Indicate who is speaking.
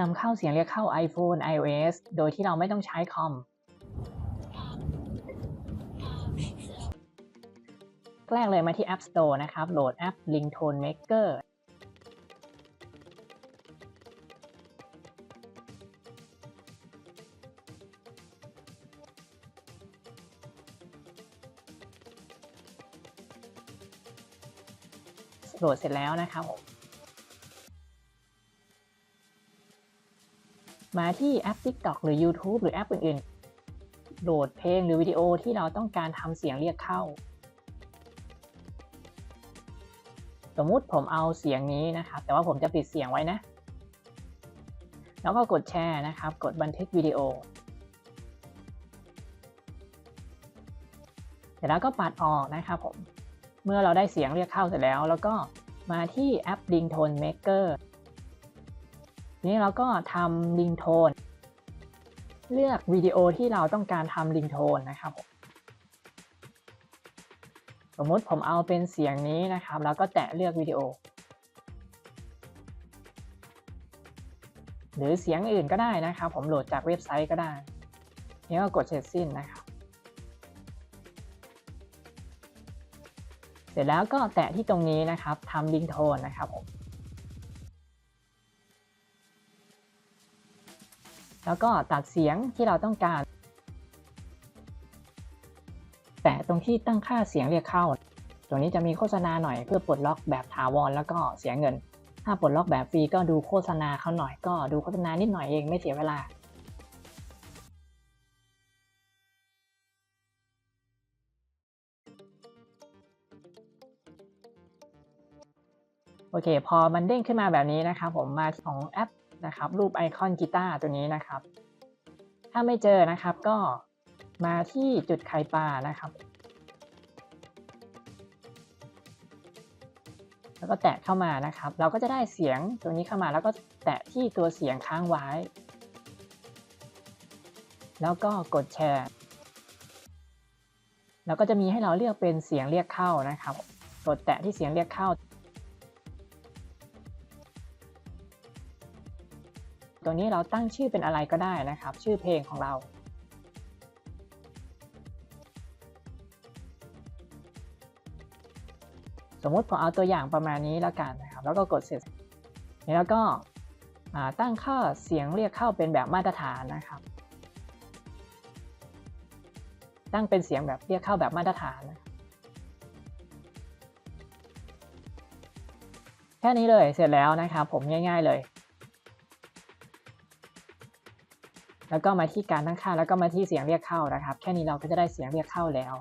Speaker 1: นำเข้าเสียงเรียกเข้า iPhone iOS โดยที่เราไม่ต้องใช้คอม แรกเลยมาที่ App Store นะครับ โหลดแอป Ringtone Maker โหลดเสร็จแล้วนะครับ มาที่แอป TikTok หรือ YouTube หรือแอปอื่นๆ โหลดเพลงหรือวิดีโอที่เราต้องการทำเสียงเรียกเข้า สมมุติผมเอาเสียงนี้นะครับ แต่ว่าผมจะปิดเสียงไว้นะ แล้วก็กดแชร์นะครับ กดบันทึกวิดีโอ เสร็จแล้วก็ปัดออกนะครับผม เมื่อเราได้เสียงเรียกเข้าเสร็จแล้ว แล้วก็มาที่แอป Ringtone Maker ทีนี้เราก็ทำ Ringtone เลือกวิดีโอที่เราต้องการทำ Ringtone นะครับผมสมมติผมเอาเป็นเสียงนี้นะครับ แล้วก็แตะเลือกวิดีโอ หรือเสียงอื่นก็ได้นะครับ ผมโหลดจากเว็บไซต์ก็ได้นี่ก็กดเสร็จสิ้นนะครับ เสร็จแล้วก็แตะที่ตรงนี้นะครับทำลิงโทนนะครับผม แล้วก็ตัดเสียงที่เราต้องการ แตะตรงที่ตั้งค่าเสียงเรียกเข้าตรงนี้จะมีโฆษณาหน่อยเพื่อปลดล็อกแบบถาวรแล้วก็เสียเงิน ถ้าปลดล็อกแบบฟรีก็ดูโฆษณาเขาหน่อยก็ดูโฆษณานิดหน่อยเองไม่เสียเวลาโอเค พอมันเด้งขึ้นมาแบบนี้นะครับผมมาของแอป นะครับ รูปไอคอนกีตาร์ตัวนี้นะครับ ถ้าไม่เจอนะครับก็มาที่จุดไข่ปลานะครับ แล้วก็แตะเข้ามานะครับ เราก็จะได้เสียงตัวนี้เข้ามา แล้วก็แตะที่ตัวเสียงค้างไว้ แล้วก็กดแชร์แล้วก็จะมีให้เราเลือกเป็นเสียงเรียกเข้านะครับ กดแตะที่เสียงเรียกเข้า ตัวนี้เราตั้งชื่อเป็นอะไรก็ได้นะครับ ชื่อเพลงของเรา สมมุติผมเอาตัวอย่างประมาณนี้แล้วกันนะครับ แล้วก็กดเสร็จนี่แล้วก็ตั้งค่าเสียงเรียกเข้าเป็นแบบมาตรฐานนะครับ ตั้งเป็นเสียงแบบเรียกเข้าแบบมาตรฐานนะแค่นี้เลยเสร็จแล้วนะครับผมง่าย ๆเลย แล้วก็มาที่การตั้งค่าแล้วก็มาที่เสียงเรียกเข้านะครับ แค่นี้เราก็จะได้เสียงเรียกเข้าแล้ว